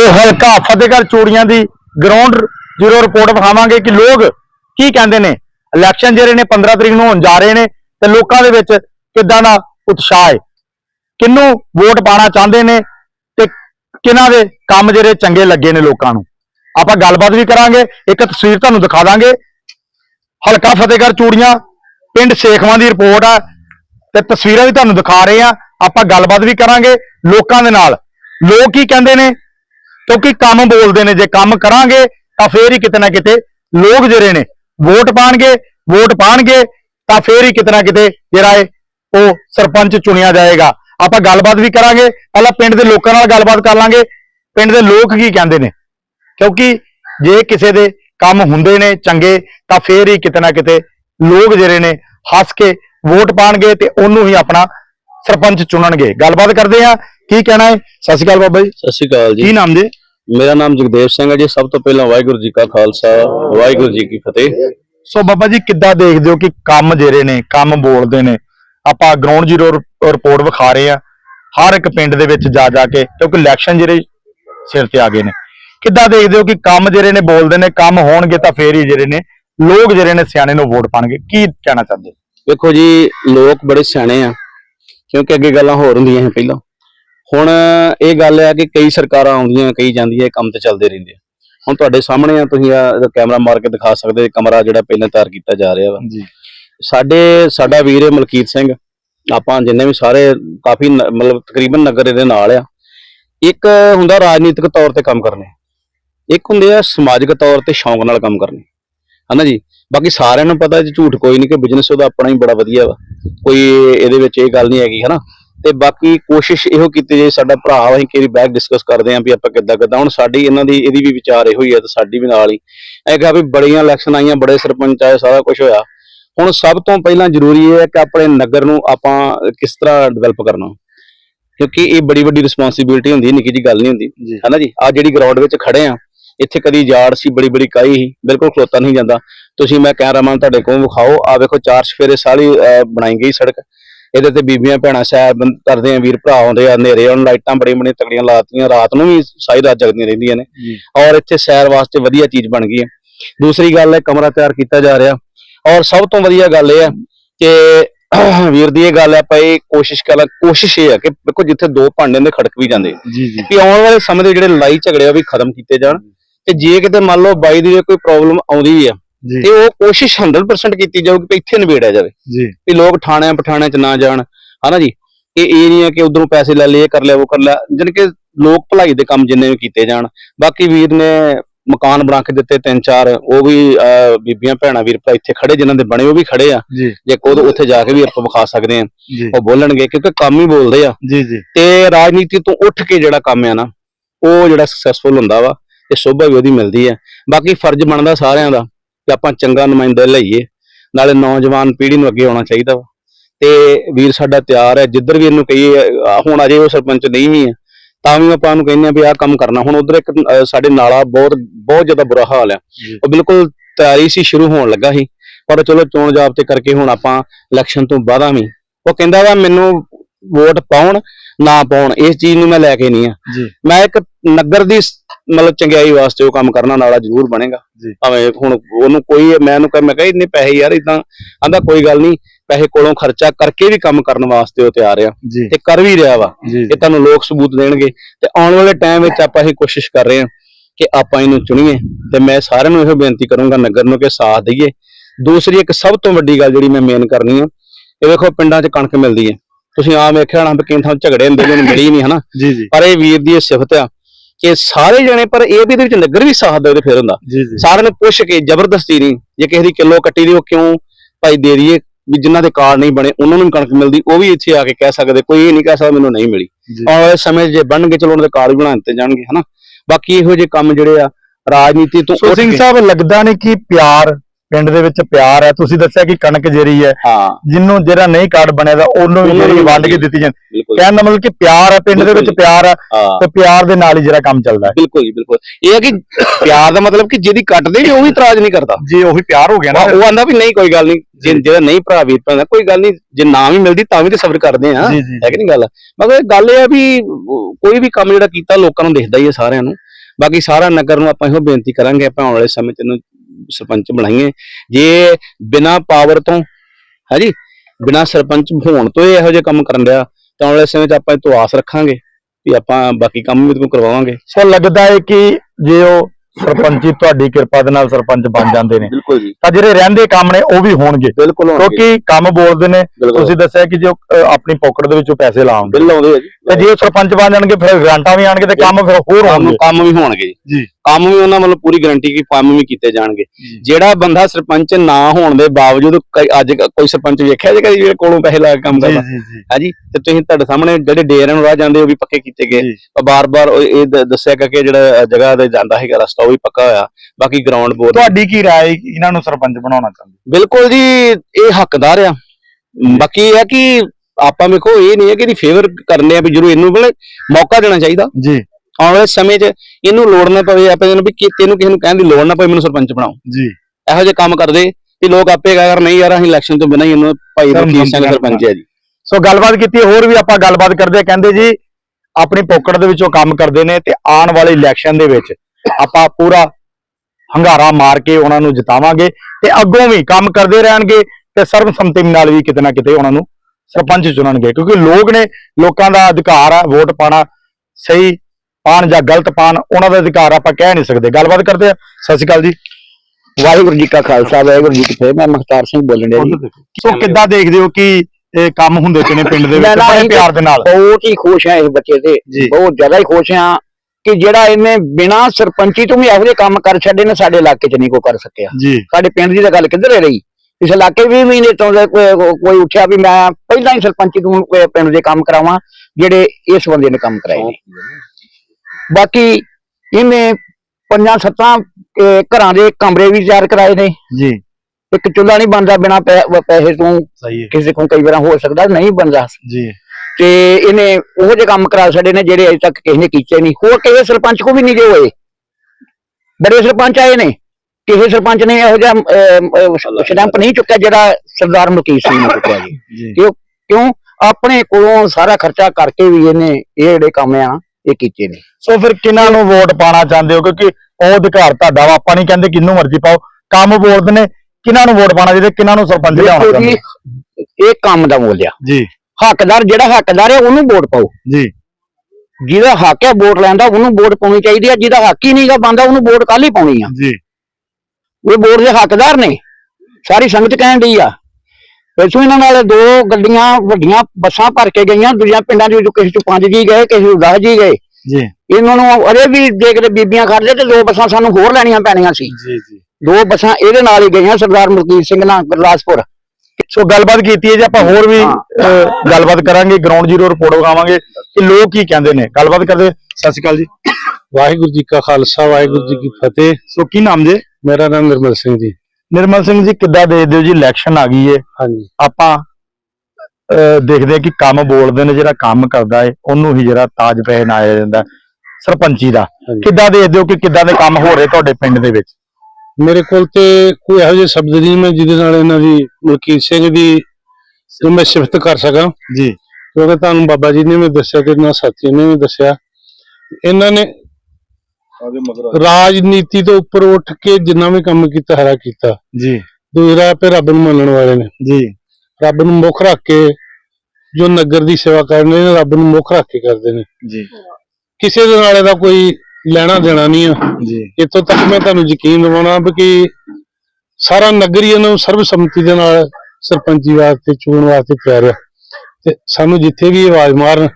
ਸੋ ਹਲਕਾ ਫਤਿਹਗੜ੍ਹ ਚੂੜੀਆਂ ਦੀ ground zero report ਵਿਖਾਵਾਂਗੇ ਕਿ ਲੋਕ ਕੀ ਕਹਿੰਦੇ ਨੇ। ਇਲੈਕਸ਼ਨ ਜਿਹੜੇ ਨੇ 15 ਤਰੀਕ ਨੂੰ ਹੋਣ ਜਾ ਰਹੇ ਨੇ ਤੇ ਲੋਕਾਂ ਦੇ ਵਿੱਚ ਕਿੱਦਾਂ ਦਾ ਉਤਸ਼ਾਹ ਹੈ? ਕਿਹਨੂੰ ਵੋਟ ਪਾਣਾ ਚਾਹੁੰਦੇ ਨੇ ਤੇ ਕਿਹਨਾਂ ਦੇ ਕੰਮ ਜਿਹੜੇ ਚੰਗੇ ਲੱਗੇ ਨੇ ਲੋਕਾਂ ਨੂੰ? ਆਪਾਂ ਗੱਲਬਾਤ ਵੀ ਕਰਾਂਗੇ, ਇੱਕ ਤਸਵੀਰ ਤੁਹਾਨੂੰ ਦਿਖਾ ਦਾਂਗੇ। ਹਲਕਾ ਫਤਿਹਗੜ੍ਹ ਚੂੜੀਆਂ, ਪਿੰਡ ਸੇਖਵਾਂ ਦੀ ਰਿਪੋਰਟ ਆ ਤੇ ਤਸਵੀਰਾਂ ਵੀ ਤੁਹਾਨੂੰ ਦਿਖਾ ਰਹੇ ਆ। ਆਪਾਂ ਗੱਲਬਾਤ ਵੀ ਕਰਾਂਗੇ ਲੋਕਾਂ ਦੇ ਨਾਲ। ਲੋਕ ਕੀ ਕਹਿੰਦੇ ਨੇ? ਕਿਉਂਕਿ ਕੰਮ ਬੋਲਦੇ ਨੇ ਜੇ ਕੰਮ ਕਰਾਂਗੇ ਤਾਂ ਫੇਰ ਹੀ ਕਿਤੇ ਨਾ ਕਿਤੇ ਲੋਕ ਜਿਹੜੇ ਨੇ ਵੋਟ ਪਾਣਗੇ ਵੋਟ ਪਾਣਗੇ ਤਾਂ ਫੇਰ ਹੀ ਕਿਤੇ ਨਾ ਕਿਤੇ ਜਿਹੜਾ ਹੈ ਉਹ ਸਰਪੰਚ ਚੁਣਿਆ ਜਾਏਗਾ। ਆਪਾਂ ਗੱਲਬਾਤ ਵੀ ਕਰਾਂਗੇ ਪਹਿਲਾਂ ਪਿੰਡ ਦੇ ਲੋਕਾਂ ਨਾਲ ਗੱਲਬਾਤ ਕਰ ਲਾਂਗੇ। ਪਿੰਡ ਦੇ ਲੋਕ ਕੀ ਕਹਿੰਦੇ ਨੇ? ਕਿਉਂਕਿ ਜੇ ਕਿਸੇ ਦੇ ਕੰਮ ਹੁੰਦੇ ਨੇ ਚੰਗੇ ਤਾਂ ਫੇਰ ਹੀ ਕਿਤੇ ਨਾ ਕਿਤੇ ਲੋਕ ਜਿਹੜੇ ਨੇ ਹੱਸ ਕੇ ਵੋਟ ਪਾਣਗੇ ਤੇ ਉਹਨੂੰ ਹੀ ਆਪਣਾ ਸਰਪੰਚ ਚੁਣਨਗੇ। ਗੱਲਬਾਤ ਕਰਦੇ ਆ ਕੀ ਕਹਿਣਾ ਹੈ? ਸਤਿ ਸ਼੍ਰੀ ਅਕਾਲ ਬਾਬਾ ਜੀ। ਸਤਿ ਸ਼੍ਰੀ ਅਕਾਲ ਕੀ ਜੀ ਨਾਮ ਜੀ? ਮੇਰਾ ਨਾਮ ਜਗਦੇਵ ਸਿੰਘ ਹੈ ਜੀ। ਸਭ ਤੋਂ ਪਹਿਲਾਂ ਵਾਹਿਗੁਰੂ ਜੀ ਕਾ ਖਾਲਸਾ ਵਾਹਿਗੁਰੂ ਜੀ ਕੀ ਫਤਿਹ। ਸੋ ਬਾਬਾ ਜੀ ਕਿੱਦਾਂ ਦੇਖਦੇ ਹੋ ਕਿ ਕੰਮ ਜਿਹੜੇ ਨੇ ਕੰਮ ਬੋਲਦੇ ਨੇ? ਆਪਾਂ ਗਰਾਊਂਡ ਜ਼ੀਰੋ ਰਿਪੋਰਟ ਵਿਖਾ ਰਹੇ ਆ ਹਰ ਇੱਕ ਪਿੰਡ ਦੇ ਵਿੱਚ ਜਾ ਜਾ ਕੇ ਕਿਉਂਕਿ ਇਲੈਕਸ਼ਨ ਜਿਹੜੇ ਸਿਰ ਤੇ ਆ ਗਏ ਨੇ। ਕਿੱਦਾਂ ਦੇਖਦੇ ਹੋ ਕਿ ਕੰਮ ਜਿਹੜੇ ਨੇ ਬੋਲਦੇ ਨੇ ਕੰਮ ਹੋਣਗੇ ਤਾਂ ਫੇਰ ਹੀ ਜਿਹੜੇ ਨੇ ਲੋਕ ਜਿਹੜੇ ਨੇ ਸਿਆਣੇ ਨੂੰ ਵੋਟ ਪਾਣਗੇ। ਕੀ ਕਹਿਣਾ ਚਾਹੁੰਦੇ ਵੇਖੋ ਜੀ ਲੋਕ ਬੜੇ ਸਿਆਣੇ ਆ ਕਿਉਂਕਿ ਅੱਗੇ ਗੱਲਾਂ ਹੋਰ ਹੁੰਦੀਆਂ ਸੀ ਪਹਿਲਾਂ। ਹੁਣ ਇਹ ਗੱਲ ਹੈ ਕਿ ਕਈ ਸਰਕਾਰਾਂ ਆਉਂਦੀਆਂ ਕਈ ਜਾਂਦੀਆਂ ਇਹ ਕੰਮ ਤੇ ਚੱਲਦੇ ਰਹਿੰਦੇ ਆ। ਹੁਣ ਤੁਹਾਡੇ ਸਾਹਮਣੇ ਆ ਤੁਸੀਂ ਆ ਕੈਮਰਾ ਮਾਰ ਕੇ ਦਿਖਾ ਸਕਦੇ ਕਮਰਾ ਜਿਹੜਾ ਪਹਿਲਾਂ ਤਿਆਰ ਕੀਤਾ ਜਾ ਰਿਹਾ ਵਾ। ਜੀ। ਸਾਡੇ ਸਾਡਾ ਵੀਰ ਮਲਕੀਤ ਸਿੰਘ ਆਪਾਂ ਜਿੰਨੇ ਵੀ ਸਾਰੇ ਕਾਫੀ ਮਤਲਬ ਤਕਰੀਬਨ ਨਗਰ ਇਹਦੇ ਨਾਲ ਆ। ਇੱਕ ਹੁੰਦਾ ਰਾਜਨੀਤਿਕ ਤੌਰ ਤੇ ਕੰਮ ਕਰਨੇ। ਇੱਕ ਹੁੰਦੇ ਆ ਸਮਾਜਿਕ ਤੌਰ ਤੇ ਸ਼ੌਂਕ ਨਾਲ ਕੰਮ ਕਰਨੇ। ਹਨਾ ਜੀ? ਬਾਕੀ ਸਾਰਿਆਂ ਨੂੰ ਪਤਾ ਜੀ ਝੂਠ ਕੋਈ ਨਹੀਂ ਕਿ ਬਿਜ਼ਨਸ ਉਹਦਾ ਆਪਣਾ ਹੀ ਬੜਾ ਵਧੀਆ ਵਾ। ਕੋਈ ਇਹਦੇ ਵਿੱਚ ਇਹ ਗੱਲ ਨਹੀਂ ਹੈਗੀ ਹਨਾ? ਤੇ ਬਾਕੀ ਕੋਸ਼ਿਸ਼ ਇਹੋ ਕੀਤੀ ਜੇ ਸਾਡਾ ਭਰਾ ਅਸੀਂ ਕਿਹੜੀ ਬੈਕ ਡਿਸਕਸ ਕਰਦੇ ਆਂ ਵੀ ਆਪਾਂ ਕਿੱਦਾਂ ਕਿੱਦਾਂ ਹੁਣ ਸਾਡੀ ਇਹਨਾਂ ਦੀ ਇਹਦੀ ਵੀ ਵਿਚਾਰ ਇਹੋ ਹੀ ਆ ਤੇ ਸਾਡੀ ਵੀ ਨਾਲ ਹੀ। ਇਹ ਕਿਹਾ ਵੀ ਬੜੀਆਂ ਇਲੈਕਸ਼ਨ ਆਈਆਂ ਬੜੇ ਸਰਪੰਚ ਆਏ ਸਾਰਾ ਕੁਝ ਹੋਇਆ। ਹੁਣ ਸਭ ਤੋਂ ਪਹਿਲਾਂ ਜ਼ਰੂਰੀ ਇਹ ਹੈ ਕਿ ਆਪਣੇ ਨਗਰ ਨੂੰ ਆਪਾਂ ਕਿਸ ਤਰ੍ਹਾਂ ਡਿਵੈਲਪ ਕਰਨਾ। ਕਿਉਂਕਿ ਇਹ ਬੜੀ ਵੱਡੀ ਰਿਸਪੌਂਸਿਬਿਲਟੀ ਹੁੰਦੀ ਨਿੱਕੀ ਜੀ ਗੱਲ ਨਹੀਂ ਹੁੰਦੀ। ਹਨਾ ਜੀ? ਆ ਜਿਹੜੀ ਗਰਾਊਂਡ ਵਿੱਚ ਖੜੇ ਆ ਇੱਥੇ ਕਦੀ ਯਾਰਡ ਸੀ ਬੜੀ ਬੜੀ ਕਾਈ ਸੀ ਬਿਲਕੁਲ ਖਲੋਤਾ ਨਹੀਂ ਜਾਂਦਾ। ਤੁਸੀਂ ਮੈਂ ਕੈਮਰਾਮੈਨ ਤੁਹਾਡੇ ਕੋਲ ਵਿਖਾਓ। ਆ ਵੇਖੋ ਚਾਰ ਸਫੇਰੇ ਸਾਲੀ ਬਣਾਈ ਗਈ ਸੜਕ। ਇਹਦੇ ਤੇ ਬੀਬੀਆਂ ਭੈਣਾਂ ਸਾਹਿਬ ਕਰਦੇ ਆ ਵੀਰ ਭਰਾ ਆਉਂਦੇ ਆ ਹਨੇਰੇ ਹੁਣ ਲਾਈਟਾਂ ਬੜੀਆਂ ਬੜੀਆਂ ਤਕੜੀਆਂ ਲਾਤੀਆਂ ਰਾਤ ਨੂੰ ਵੀ ਸਾਰੀ ਰਾਤ ਜਗਦੀਆਂ ਰਹਿੰਦੀਆਂ ਨੇ। ਔਰ ਇੱਥੇ ਸੈਰ ਵਾਸਤੇ ਵਧੀਆ ਚੀਜ਼ ਬਣ ਗਈ ਹੈ ਦੂਸਰੀ ਗੱਲ ਹੈ ਕਮਰਾ ਤਿਆਰ ਕੀਤਾ ਜਾ ਰਿਹਾ। ਔਰ ਸਭ ਤੋਂ ਵਧੀਆ ਗੱਲ ਇਹ ਹੈ ਕਿ ਵੀਰ ਦੀ ਇਹ ਗੱਲ ਹੈ ਇਹ ਕੋਸ਼ਿਸ਼ ਕਰਾਂ ਕੋਸ਼ਿਸ਼ ਇਹ ਹੈ ਕਿ ਦੇਖੋ ਜਿੱਥੇ ਦੋ ਭਾਂਡੇ ਦੇ ਖੜਕ ਵੀ ਜਾਂਦੇ। ਕਿ ਆਉਣ ਵਾਲੇ ਸਮੇਂ ਦੇ ਜਿਹੜੇ ਲੜਾਈ ਝਗੜੇ ਆ ਵੀ ਖਤਮ ਕੀਤੇ ਜਾਣ। ਤੇ ਜੇ ਕਿਤੇ ਮੰਨ ਲਓ ਬਾਈ ਦੀ ਕੋਈ ਪ੍ਰੋਬਲਮ ਆਉਂਦੀ ਆ ਜੀ ਤੇ ਉਹ ਕੋਸ਼ਿਸ਼ 100% ਕੀਤੀ ਜਾਊਗੀ ਕਿ ਇੱਥੇ ਨਿਬੇੜਿਆ ਜਾਵੇ। ਜੀ। ਵੀ ਲੋਕ ਥਾਣਿਆਂ ਪਠਾਣਿਆਂ 'ਚ ਨਾ ਜਾਣ। ਹਨਾ ਜੀ? ਇਹ ਇਹ ਨਹੀਂ ਹੈ ਕਿ ਉਧਰੋਂ ਪੈਸੇ ਲੈ ਲਏ ਕਰ ਲਿਆ ਉਹ ਕਰ ਲਿਆ। ਕਿ ਲੋਕ ਭਲਾਈ ਦੇ ਕੰਮ ਜਿੰਨੇ ਵੀ ਕੀਤੇ ਜਾਣ। ਬਾਕੀ ਵੀਰ ਨੇ ਮਕਾਨ ਬਣਾ ਕੇ ਦਿੱਤੇ ਤਿੰਨ ਚਾਰ ਉਹ ਵੀ ਬੀਬੀਆਂ ਭੈਣਾਂ ਵੀਰ ਭਰਾ ਇੱਥੇ ਖੜੇ ਜਿਨ੍ਹਾਂ ਦੇ ਬਣੇ ਉਹ ਵੀ ਖੜੇ ਆ। ਜੀ। ਕੋਦ ਉੱਥੇ ਜਾ ਕੇ ਵੀ ਆਪਾਂ ਵਿਖਾ ਸਕਦੇ ਆ। ਉਹ ਬੋਲਣਗੇ ਕਿਉਂਕਿ ਕੰਮ ਹੀ ਬੋਲਦੇ ਆ। ਜੀ ਜੀ। ਤੇ ਰਾਜਨੀਤੀ ਤੋਂ ਉੱਠ ਕੇ ਜਿਹੜਾ ਕੰਮ ਆ ਨਾ ਉਹ ਜਿਹੜਾ ਸਕਸੈਸਫੁਲ ਹੁੰਦਾ ਵਾ ਤੇ ਸੋਭਾ ਵੀ ਉਹਦੀ ਮਿਲਦੀ ਹੈ ਬਾਕੀ ਫਰਜ਼ ਬਣਦਾ ਸਾਰਿਆਂ ਦਾ ਕਿ ਆਪਾਂ ਚੰਗਾ ਨੁਮਾਇੰਦਾ ਲਈਏ ਨਾਲੇ ਨੌਜਵਾਨ ਪੀੜ੍ਹੀ ਨੂੰ ਅੱਗੇ ਆਉਣਾ ਚਾਹੀਦਾ ਵਾ। ਤੇ ਵੀਰ ਸਾਡਾ ਤਿਆਰ ਹੈ ਜਿੱਧਰ ਵੀ ਇਹਨੂੰ ਕਹੀਏ ਹੁਣ ਅਜੇ ਉਹ ਸਰਪੰਚ ਨਹੀਂ ਵੀ ਹੈ ਤਾਂ ਵੀ ਆਪਾਂ ਨੂੰ ਕਹਿੰਦੇ ਆ ਵੀ ਆਹ ਕੰਮ ਕਰਨਾ। ਹੁਣ ਉਧਰ ਇੱਕ ਸਾਡੇ ਨਾਲਾ ਬਹੁਤ ਬਹੁਤ ਜ਼ਿਆਦਾ ਬੁਰਾ ਹਾਲ ਆ। ਉਹ ਬਿਲਕੁਲ ਤਿਆਰੀ ਸੀ ਸ਼ੁਰੂ ਹੋਣ ਲੱਗਾ ਸੀ। ਪਰ ਚਲੋ ਚੋਣ ਜਾਬਤੇ ਕਰਕੇ ਹੁਣ ਆਪਾਂ ਇਲੈਕਸ਼ਨ ਤੋਂ ਬਾਅਦਾਂ ਵੀ ਉਹ ਕਹਿੰਦਾ ਵਾ ਮੈਨੂੰ ਵੋਟ ਪਾਉਣ ਨਾ ਪਾਉਣ ਇਸ ਚੀਜ਼ ਨੂੰ ਮੈਂ ਲੈ ਕੇ ਨਹੀਂ ਆ। ਮੈਂ ਇੱਕ ਨਗਰ ਦੀ ਮਤਲਬ ਚੰਗਿਆਈ ਵਾਸਤੇ ਉਹ ਕੰਮ ਕਰਨਾ ਨਾਲਾ ਜ਼ਰੂਰ ਬਣੇਗਾ। ਭਾਵੇਂ ਹੁਣ ਉਹਨੂੰ ਕੋਈ ਮੈਂ ਉਹਨੂੰ ਕਹਾਂ ਮੈਂ ਕਹਾਂ ਇੰਨੇ ਪੈਸੇ ਯਾਰ ਇਦਾਂ ਆਂਦਾ ਕੋਈ ਗੱਲ ਨਹੀਂ ਪੈਸੇ ਕੋਲੋਂ ਖਰਚਾ ਕਰਕੇ ਵੀ ਕੰਮ ਕਰਨ ਵਾਸਤੇ ਉਹ ਤਿਆਰ ਆ। ਤੇ ਕਰ ਵੀ ਰਿਹਾ ਵਾ। ਇਹ ਤੁਹਾਨੂੰ ਲੋਕ ਸਬੂਤ ਦੇਣਗੇ। ਤੇ ਆਉਣ ਵਾਲੇ ਟਾਈਮ ਵਿੱਚ ਆਪਾਂ ਇਹ ਕੋਸ਼ਿਸ਼ ਕਰ ਰਹੇ ਹਾਂ ਕਿ ਆਪਾਂ ਇਹਨੂੰ ਚੁਣੀਏ। ਤੇ ਮੈਂ ਸਾਰਿਆਂ ਨੂੰ ਇਹੋ ਬੇਨਤੀ ਕਰੂੰਗਾ ਨਗਰ ਨੂੰ ਕਿ ਸਾਥ ਦਈਏ। ਦੂਸਰੀ ਇੱਕ ਸਭ ਤੋਂ ਵੱਡੀ ਗੱਲ ਜਿਹੜੀ ਮੈਂ ਮੇਨ ਕਰਨੀ ਆ ਇਹ ਵੇਖੋ ਪਿੰਡਾਂ 'ਚ ਕਣਕ ਮਿਲਦੀ ਹੈ। ਤੁਸੀਂ ਆਮ ਵੇਖਿਆ ਹੋਣਾ ਕਿੰਨੇ ਥਾਂ ਝਗੜੇ ਹੁੰਦੇ ਨੇ ਮਿਲੀ ਨਹੀਂ ਹਨਾ? ਜੀ ਜੀ। ਪਰ ਇਹ ਵੀਰ ਦੀ ਇਹ ਸਿਫਤ ਆ ਕਿ ਸਾਰੇ ਜਣੇ ਪਰ ਇਹ ਵੀ ਇਹਦੇ ਵਿੱਚ ਨਗਰ ਵੀ ਸਾਥ ਦੇ ਉਹਦੇ ਫਿਰ ਹੁੰਦਾ। ਸਾਰਿਆਂ ਨੂੰ ਪੁੱਛ ਕੇ ਜ਼ਬਰਦਸਤੀ ਨਹੀਂ ਜੇ ਕਿਸੇ ਦੀ ਕਿਲੋ ਕੱਟੀ ਦੀ ਉਹ ਕਿਉਂ ਭਾਈ ਦੇ ਦਈਏ ਵੀ ਜਿਨ੍ਹਾਂ ਦੇ ਕਾਰਡ ਨਹੀਂ ਬਣੇ ਉਹਨਾਂ ਨੂੰ ਵੀ ਕਣਕ ਮਿਲਦੀ ਉਹ ਵੀ ਇੱਥੇ ਆ ਕੇ ਕਹਿ ਸਕਦੇ ਕੋਈ ਇਹ ਨਹੀਂ ਕਹਿ ਸਕਦਾ ਮੈਨੂੰ ਨਹੀਂ ਮਿਲੀ। ਆਉਣ ਵਾਲੇ ਸਮੇਂ ਜੇ ਬਣਨਗੇ ਚਲੋ ਉਹਨਾਂ ਦੇ ਕਾਰਡ ਵੀ ਬਣਾ ਦਿੱਤੇ ਜਾਣਗੇ ਹਨਾ? ਬਾਕੀ ਇਹੋ ਜਿਹੇ ਕੰਮ ਜਿਹੜੇ ਆ ਰਾਜਨੀਤੀ ਤੋਂ ਸਿੰਘ ਸਾਹਿਬ ਲੱਗਦਾ ਨਹੀਂ ਕਿ ਪਿਆਰ ਪਿੰਡ ਦੇ ਵਿੱਚ ਪਿਆਰ ਹੈ। ਤੁਸੀਂ ਦੱਸਿਆ ਕਿ ਕਣਕ ਜਿਹੜੀ ਹੈ। ਹਾਂ। ਜਿਹਨੂੰ ਜਿਹੜਾ ਨਹੀਂ ਕਾਰਡ ਬਣਿਆ ਦਾ ਉਹਨੂੰ ਵੀ ਜਿਹੜੀ ਵੰਡ ਕੇ ਦਿੱਤੀ ਜਾਂਦੀ। ਕਹਿਣ ਦਾ ਮਤਲਬ ਕਿ ਪਿਆਰ ਹੈ ਪਿੰਡ ਦੇ ਵਿੱਚ। ਪਿਆਰ ਹੈ ਤੇ ਪਿਆਰ ਦੇ ਨਾਲ ਹੀ ਜਿਹੜਾ ਕੰਮ ਚੱਲਦਾ ਹੈ। ਬਿਲਕੁਲ ਜੀ ਬਿਲਕੁਲ। ਇਹ ਹੈ ਕਿ ਪਿਆਰ ਦਾ ਮਤਲਬ ਕਿ ਜਿਹਦੀ ਕੱਟਦੇ ਵੀ ਉਹ ਵੀ ਇਤਰਾਜ਼ ਨਹੀਂ ਕਰਦਾ। ਜੀ ਉਹੀ ਪਿਆਰ ਹੋ ਗਿਆ ਨਾ ਉਹ ਆਂਦਾ ਵੀ ਨਹੀਂ ਕੋਈ ਗੱਲ ਨਹੀਂ। ਜੇ ਜਿਹੜਾ ਨਹੀਂ ਭਰਾ ਵੀਰ ਭਰਾ ਕੋਈ ਗੱਲ ਨਹੀਂ। ਜੇ ਨਾ ਵੀ ਮਿਲਦੀ ਤਾਂ ਵੀ ਤੇ ਸਬਰ ਕਰਦੇ ਆ। ਹੈ ਕਿ ਨਹੀਂ ਗੱਲ? ਮਗਰ ਗੱਲ ਇਹ ਆ ਵੀ ਕੋਈ ਵੀ ਕੰਮ ਜਿਹੜਾ ਕੀਤਾ ਲੋਕਾਂ ਨੂੰ ਦਿਖਦਾ ਹੀ ਹੈ ਸਾਰਿਆਂ ਨੂੰ। ਬਾਕੀ ਸਾਰਾ ਨਗਰ ਨੂੰ ਆਪਾਂ ਇਹੋ ਬੇਨਤੀ ਕਰਾਂਗੇ ਆਪਾਂ ਆਉਣ ਵਾਲੇ ਸਮੇਂ 'ਚ ਇਹਨੂੰ ਸਰਪੰਚ ਬਣਾਈਏ। ਜੇ ਬਿਨਾ ਪਾਵਰ ਤੋਂ ਹਾਂਜੀ ਬਿਨਾ ਸਰਪੰਚ ਹੋਣ ਤੋਂ ਇਹ ਜਿਹੇ ਕੰਮ ਕਰਨ ਰਿਹਾ ਤਾਂ ਆਉਣ ਵਾਲੇ ਸਮੇਂ 'ਚ ਆਪਾਂ ਇਹ ਤੋਂ ਆਸ ਰੱਖਾਂਗੇ ਵੀ ਆਪਾਂ ਬਾਕੀ ਕੰਮ ਵੀ ਕੋਲ ਕਰਵਾਵਾਂਗੇ। ਸੋ ਲੱਗਦਾ ਹੈ ਕਿ ਜੇ ਉਹ ਸਰਪੰਚੀ ਤੁਹਾਡੀ ਕਿਰਪਾ ਦੇ ਨਾਲ ਸਰਪੰਚ ਬਣ ਜਾਂਦੇ ਨੇ ਬਿਲਕੁਲ ਜੀ। ਤਾਂ ਜਿਹੜੇ ਰਹਿੰਦੇ ਕੰਮ ਨੇ ਉਹ ਵੀ ਹੋਣਗੇ। ਬਿਲਕੁਲ ਕਿਉਂਕਿ ਕੰਮ ਬੋਲਦੇ ਨੇ ਤੁਸੀਂ ਦੱਸਿਆ ਕਿ ਜੋ ਆਪਣੀ ਪਾਕਟ ਦੇ ਵਿੱਚੋਂ ਪੈਸੇ ਲਾਉਂਗੇ ਬਿੱਲ ਆਉਂਦੇ ਆ ਜੀ। ਤੇ ਜੇ ਸਰਪੰਚ ਬਣ ਜਾਣਗੇ ਫਿਰ ਗ੍ਰਾਂਟਾਂ ਵੀ ਆਣਗੇ ਤੇ ਕੰਮ ਫਿਰ ਹੋਰ ਹੋਣਗੇ। ਕੰਮ ਵੀ ਹੋਣਗੇ ਜੀ। ਕੰਮ ਵੀ ਉਹਨਾਂ ਵੱਲੋਂ ਪੂਰੀ ਗਾਰੰਟੀ ਕਿ ਕੰਮ ਵੀ ਕੀਤੇ ਜਾਣਗੇ। ਜਿਹੜਾ ਬੰਦਾ ਸਰਪੰਚ ਨਾ ਹੋਣ ਦੇ ਬਾਵਜੂਦ ਕਈ- ਅੱਜ ਕ- ਕੋਈ ਸਰਪੰਚ ਵੇਖਿਆ ਜੇ ਕਦੀ ਕੋਲੋਂ ਪੈਸੇ ਲਾ ਕੇ ਕੰਮ ਕਰਦਾ? ਹਾਂਜੀ ਤੇ ਤੁਸੀਂ ਤੁਹਾਡੇ ਸਾਹਮਣੇ ਜਿਹੜੇ ਡੇਰਿਆਂ ਨੂੰ ਰਾਹ ਜਾਂਦੇ ਉਹ ਵੀ ਪੱਕੇ ਕੀਤੇ ਗਏ। ਬਾਰ-ਬਾਰ ਇਹ ਦ- ਦੱਸਿਆ ਗਿਆ ਕਿ ਜਿਹੜਾ ਜਗ੍ਹਾ ਤੇ ਜਾਂਦਾ ਹੈਗਾ ਰਸਤਾ ਉਹ ਵੀ ਪੱਕਾ ਹੋਇਆ। ਬਾਕੀ ਗਰਾਊਂਡ ਬੋਰ ਤੁਹਾਡੀ ਕੀ ਰਾਏ ਹੈ ਕਿ ਇਹਨਾਂ ਨੂੰ ਸਰਪੰਚ ਬਣਾਉਣਾ ਚਾਹੁੰਦੇ? ਬਿਲਕੁਲ ਜੀ ਇਹ ਹੱਕਦਾਰ ਆ। ਬਾਕੀ ਇਹ ਹੈ ਕਿ ਆਪਾਂ ਵੇਖੋ ਇਹ ਨਹੀਂ ਹੈ ਕਿ ਇਹਦੀ ਫੇਵਰ ਕਰਨੇ ਆ ਵੀ ਜਰੂਰ ਇਹਨੂੰ ਬਲੇ ਮੌਕਾ ਦੇਣਾ ਚਾਹੀਦਾ। ਜੀ। ਆਉਣ ਵਾਲੇ ਸਮੇਂ 'ਚ ਇਹਨੂੰ ਲੋੜ ਨਾ ਪਵੇ ਆਪਾਂ ਇਹਨੂੰ ਵੀ ਕਿ ਤੈਨੂੰ ਕਿਸੇ ਨੂੰ ਕਹਿਣ ਦੀ ਲੋੜ ਨਾ ਪਵੇ ਮੈਨੂੰ ਸਰਪੰਚ ਬਣਾਓ ਜੀ। ਇਹੋ ਜਿਹੇ ਕੰਮ ਕਰਦੇ ਕਿ ਲੋਕ ਆਪੇ ਕਹਾਂ ਕਰ ਨਹੀਂ ਯਾਰ ਅਸੀਂ ਇਲੈਕਸ਼ਨ ਤੋਂ ਬਿਨਾਂ ਹੀ ਇਹਨੂੰ ਭਾਈ ਰਣਜੀਤ ਸਿੰਘ ਸਰਪੰਚ ਹੈ ਜੀ। ਸੋ ਗੱਲਬਾਤ ਕੀਤੀ ਹੋਰ ਵੀ ਆਪਾਂ ਗੱਲਬਾਤ ਕਰਦੇ ਕਹਿੰਦੇ ਜੀ ਆਪਣੀ ਪੋਕਟ ਦੇ ਵਿੱਚੋਂ ਕੰਮ ਕਰਦੇ ਨੇ ਤੇ ਆਉਣ ਵਾਲੇ ਇਲੈਕਸ਼ਨ ਦੇ ਵਿੱਚ ਆਪਾਂ ਪੂਰਾ ਹੰਗਾਰਾ ਮਾਰ ਕੇ ਉਹਨਾਂ ਨੂੰ ਜਿਤਾਵਾਂਗੇ ਤੇ ਅੱਗੋਂ ਵੀ ਕੰਮ ਕਰਦੇ ਰਹਿਣਗੇ ਤੇ ਸਰਬਸੰਮਤੀ ਨਾਲ ਵੀ ਕਿਤੇ ਨਾ ਕਿਤੇ ਉਹਨਾਂ ਨੂੰ ਸਰਪੰਚ ਚੁਣਨਗੇ। ਕਿਉਂਕਿ ਲੋਕ ਨੇ ਲੋਕਾਂ ਦਾ ਅਧਿਕਾਰ ਆ ਵੋਟ ਪਾਣਾ ਸਹੀ ਪਾਣ ਜਾਂ ਗਲਤ ਪਾਣ ਉਹਨਾਂ ਦਾ ਅਧਿਕਾਰ ਆਪਾਂ ਕਹਿ ਨਹੀਂ ਸਕਦੇ। ਗੱਲਬਾਤ ਕਰਦੇ ਆ ਸਤਿ ਸ਼੍ਰੀ ਅਕਾਲ ਜੀ। ਵਾਹਿਗੁਰੂ ਜੀ ਕਾ ਖਾਲਸਾ ਵਾਹਿਗੁਰੂ ਜੀ ਕੀ ਫਤਿਹ ਮੈਂ ਮੁਖਤਾਰ ਸਿੰਘ ਬੋਲਣ ਡਿਆ ਜੀ। ਸੋ ਕਿੱਦਾਂ ਦੇਖਦੇ ਹੋ ਕਿ ਇਹ ਕੰਮ ਹੁੰਦੇ ਪਏ ਨੇ ਪਿੰਡ ਦੇ ਵਿੱਚ? ਨਾ ਬੜੇ ਪਿਆਰ ਦੇ ਨਾਲ। ਬਹੁਤ ਹੀ ਖੁਸ਼ ਹਾਂ ਇਸ ਬੱਚੇ ਤੇ। ਬਹੁਤ ਜ਼ਿਆਦਾ ਹੀ ਖੁਸ਼ ਹਾਂ ਕਿ ਜਿਹੜਾ ਇਹਨੇ ਬਿਨਾਂ ਸਰਪੰਚੀ ਤੋਂ ਵੀ ਇਹੋ ਜਿਹੇ ਕੰਮ ਕਰ ਛੱਡੇ ਨੇ ਸਾਡੇ ਇਲਾਕੇ 'ਚ ਨਹੀਂ ਕੋਈ ਕਰ ਸਕਿਆ। ਸਾਡੇ ਪਿੰਡ ਦੀ ਤਾਂ ਗੱਲ ਕਿੱਧਰ ਰਹੀ? ਇਸ ਇਲਾਕੇ ਵੀ ਮਹੀਨੇ ਤੋਂ ਕੋਈ ਉੱਠਿਆ ਵੀ ਮੈਂ ਪਹਿਲਾਂ ਹੀ ਸਰਪੰਚੀ ਤੋਂ ਅਹ ਪਿੰਡ ਦੇ ਕੰਮ ਕਰਾਵਾਂ ਜਿਹੜੇ ਇਸ ਬੰਦੇ ਨੇ ਕੰਮ ਕਰਾਏ ਨੇ। ਬਾਕੀ ਇਹਨੇ ਪੰਜਾਂ ਸੱਤਾਂ ਘਰਾਂ ਦੇ ਕਮਰੇ ਵੀ ਤਿਆਰ ਕਰਾਏ ਨੇ। ਜੀ। ਇੱਕ ਚੁੱਲ੍ਹਾ ਨਹੀਂ ਬਣਦਾ ਬਿਨਾਂ ਪੈਸੇ ਤੋਂ। ਕਿਸੇ ਕੋਲ ਕਈ ਵਾਰ ਹੋ ਸਕਦਾ ਨਹੀਂ ਬਣਦਾ। ਜੀ। ਤੇ ਇਹਨੇ ਉਹੋ ਜਿਹੇ ਕੰਮ ਕਰਾ ਛੱਡੇ ਨੇ ਜਿਹੜੇ ਅਜੇ ਤੱਕ ਕਿਸੇ ਨੇ ਕੀਤੇ ਨਹੀਂ। ਹੋਰ ਕਿਸੇ ਸਰਪੰਚ ਕੋ ਵੀ ਨਹੀਂ ਜੇ ਹੋਏ। ਬੜੇ ਸਰਪੰਚ ਆਏ ਨੇ। ਕਿਸੇ ਸਰਪੰਚ ਨੇ ਇਹੋ ਜਿਹਾ ਸਟੈਂਪ ਨਹੀਂ ਚੁੱਕਿਆ ਜਿਹੜਾ ਸਰਦਾਰ ਮਲਕੀਤ ਸਿੰਘ ਨੇ ਚੁੱਕਿਆ ਜੀ। ਜੀ। ਕਿਉਂ? ਆਪਣੇ ਕੋਲੋਂ ਸਾਰਾ ਖਰਚਾ ਕਰਕੇ ਵੀ ਇਹਨੇ ਇਹ ਜਿਹੜੇ ਕੰਮ ਆ ਇਹ ਕੀਤੇ ਨੇ। ਸੋ ਫਿਰ ਕਿਹਨਾਂ ਨੂੰ ਵੋਟ ਪਾਣਾ ਚਾਹੁੰਦੇ ਹੋ? ਕਿਉਂਕਿ ਉਹ ਅਧਿਕਾਰ ਤੁਹਾਡਾ ਵਾ ਆਪਾਂ ਨਹੀਂ ਕਹਿੰਦੇ ਕਿਹਨੂੰ ਮਰਜ਼ੀ ਪਾਓ। ਕੰਮ ਬੋਲਦੇ ਨੇ ਕਿਹਨਾਂ ਨੂੰ ਵੋਟ ਪਾਣਾ ਚਾਹੀਦਾ ਕਿਹਨਾਂ ਨੂੰ ਸਰਪੰਚ ਲਿਆਉਣਾ ਚਾਹੁੰਦੇ ਜੀ ਇਹ ਕੰਮ ਦਾ ਮੁੱਲ ਆ। ਜੀ। ਹੱਕਦਾਰ ਜਿਹੜਾ ਹੱਕਦਾਰ ਹੈ ਉਹਨੂੰ ਵੋਟ ਪਾਓ। ਜੀ। ਜਿਹਦਾ ਹੱਕ ਹੈ ਵੋਟ ਲੈਣ ਦਾ ਉਹਨੂੰ ਵੋਟ ਪਾਉਣੀ ਚਾਹੀਦੀ ਹੈ ਜਿਹਦਾ ਹੱਕ ਹੀ ਨਹੀਂਗਾ ਬੰਦਾ ਉਹਨੂੰ ਵੋਟ ਕੱਲ ਹੀ ਪਾਉਣੀ ਆ। ਜੀ। ਇਹ ਵੋਟ ਦੇ ਹੱਕਦਾਰ ਨੇ। ਸਾਰੀ ਸੰਗਤ ਕਹਿਣ ਡਈ ਆ। ਪਿੱਛੋਂ ਇਹਨਾਂ ਨਾਲ ਦੋ ਗੱਡੀਆਂ ਵੱਡੀਆਂ ਬੱਸਾਂ ਭਰ ਕੇ ਗਈਆਂ ਦੂਜਿਆਂ ਪਿੰਡਾਂ ਦੇ ਵਿੱਚੋਂ ਕਿਸੇ ਚ ਪੰਜ ਜੀ ਗਏ ਕਿਸੇ ਚ 10 ਜੀ ਗਏ। ਜੀ। ਇਹਨਾਂ ਨੂੰ ਅਰੇ ਵੀ ਦੇਖਦੇ ਬੀਬੀਆਂ ਖੜਦੇ ਤੇ ਦੋ ਬੱਸਾਂ ਸਾਨੂੰ ਹੋਰ ਲੈਣੀਆਂ ਪੈਣੀਆਂ ਸੀ। ਜੀ ਜੀ। ਦੋ ਬੱਸਾਂ ਇਹਦੇ ਨਾਲ ਹੀ ਗਈਆਂ ਸਰਦਾਰ ਮਲਕੀਤ ਸਿੰਘ ਨਾਲ ਗੁਰਦਾਸਪੁਰ। ਸੋ ਗੱਲਬਾਤ ਕੀਤੀ ਹੈ ਜੇ ਆਪਾਂ ਹੋਰ ਵੀ ਗੱਲਬਾਤ ਕਰਾਂਗੇ ਗਰਾਊਂਡ ਜ਼ੀਰੋ ਰਿਪੋਰਟ ਵਿਖਾਵਾਂਗੇ ਕਿ ਲੋਕ ਕੀ ਕਹਿੰਦੇ ਨੇ। ਗੱਲਬਾਤ ਕਰਦੇ ਸਤਿ ਸ਼੍ਰੀ ਅਕਾਲ ਜੀ। ਵਾਹਿਗੁਰੂ ਜੀ ਕਾ ਖਾਲਸਾ ਵਾਹਿਗੁਰੂ ਜੀ ਕੀ ਫਤਿਹ। ਸੋ ਕੀ ਨਾਮ ਜੇ? ਮੇਰਾ ਨਾਮ ਨਿਰਮਲ ਸਿੰਘ ਜੀ। ਨਿਰਮਲ ਸਿੰਘ ਜੀ ਕਿੱਦਾਂ ਦੇਖਦੇ ਹੋ ਜੀ? ਇਲੈਕਸ਼ਨ ਆ ਗਈ ਏ। ਹਾਂਜੀ। ਆਪਾਂ ਦੇਖਦੇ ਹਾਂ ਕਿ ਕੰਮ ਬੋਲਦੇ ਨੇ ਜਿਹੜਾ ਕੰਮ ਕਰਦਾ ਏ ਉਹਨੂੰ ਹੀ ਜਿਹੜਾ ਤਾਜ ਪਹਿਨਾਇਆ ਜਾਂਦਾ ਸਰਪੰਚੀ ਦਾ। ਕਿੱਦਾਂ ਦੇਖਦੇ ਹੋ ਕਿ ਕਿੱਦਾਂ ਦੇ ਕੰਮ ਹੋ ਰਹੇ ਤੁਹਾਡੇ ਪਿੰਡ ਦੇ ਵਿੱਚ? ਮੇਰੇ ਕੋਲ ਤੇ ਕੋਈ ਇਹੋ ਜਿਹੇ ਸ਼ਬਦ ਨਹੀਂ ਮੈਂ ਜਿਹਦੇ ਨਾਲ ਇਹਨਾਂ ਦੀ ਮਲਕੀਤ ਸਿੰਘ ਦੀ ਮੈਂ ਸਿਫਤ ਕਰ ਸਕਾਂ। ਜੀ। ਕਿਉਂਕਿ ਤੁਹਾਨੂੰ ਬਾਬਾ ਜੀ ਨੇ ਵੀ ਦੱਸਿਆ ਤੇ ਨਾ ਸਾਥੀਆਂ ਨੇ ਵੀ ਦੱਸਿਆ। ਇਹਨਾਂ ਨੇ ਰਾਜਨੀਤੀ ਤੋਂ ਉੱਪਰ ਉੱਠ ਕੇ ਜਿੰਨਾ ਵੀ ਕੰਮ ਕੀਤਾ ਹਰਾ ਕੀਤਾ। ਜੀ। ਦੂਜਾ ਆਪੇ ਰੱਬ ਨੂੰ ਮੰਨਣ ਵਾਲੇ ਨੇ। ਜੀ। ਰੱਬ ਨੂੰ ਮੁੱਖ ਰੱਖ ਕੇ ਜੋ ਨਗਰ ਦੀ ਸੇਵਾ ਕਰਨ ਨੇ ਰੱਬ ਨੂੰ ਮੁੱਖ ਰੱਖ ਕੇ ਕਰਦੇ ਨੇ। ਜੀ। ਕਿਸੇ ਦੇ ਨਾਲ ਇਹਦਾ ਕੋਈ ਲੈਣਾ ਦੇਣਾ ਨਹੀਂ ਆ। ਜੀ। ਇੱਥੋਂ ਤੱਕ ਮੈਂ ਤੁਹਾਨੂੰ ਯਕੀਨ ਦਿਵਾਉਣਾ ਕਿ ਸਾਰਾ ਨਗਰ ਹੀ ਇਹਨਾਂ ਨੂੰ ਸਰਬਸੰਮਤੀ ਦੇ ਨਾਲ ਸਰਪੰਚੀ ਵਾਸਤੇ ਚੋਣ ਵਾਸਤੇ ਤਿਆਰ ਆ। ਤੇ ਸਾਨੂੰ ਜਿੱਥੇ ਵੀ ਆਵਾਜ਼ ਮਾਰਨ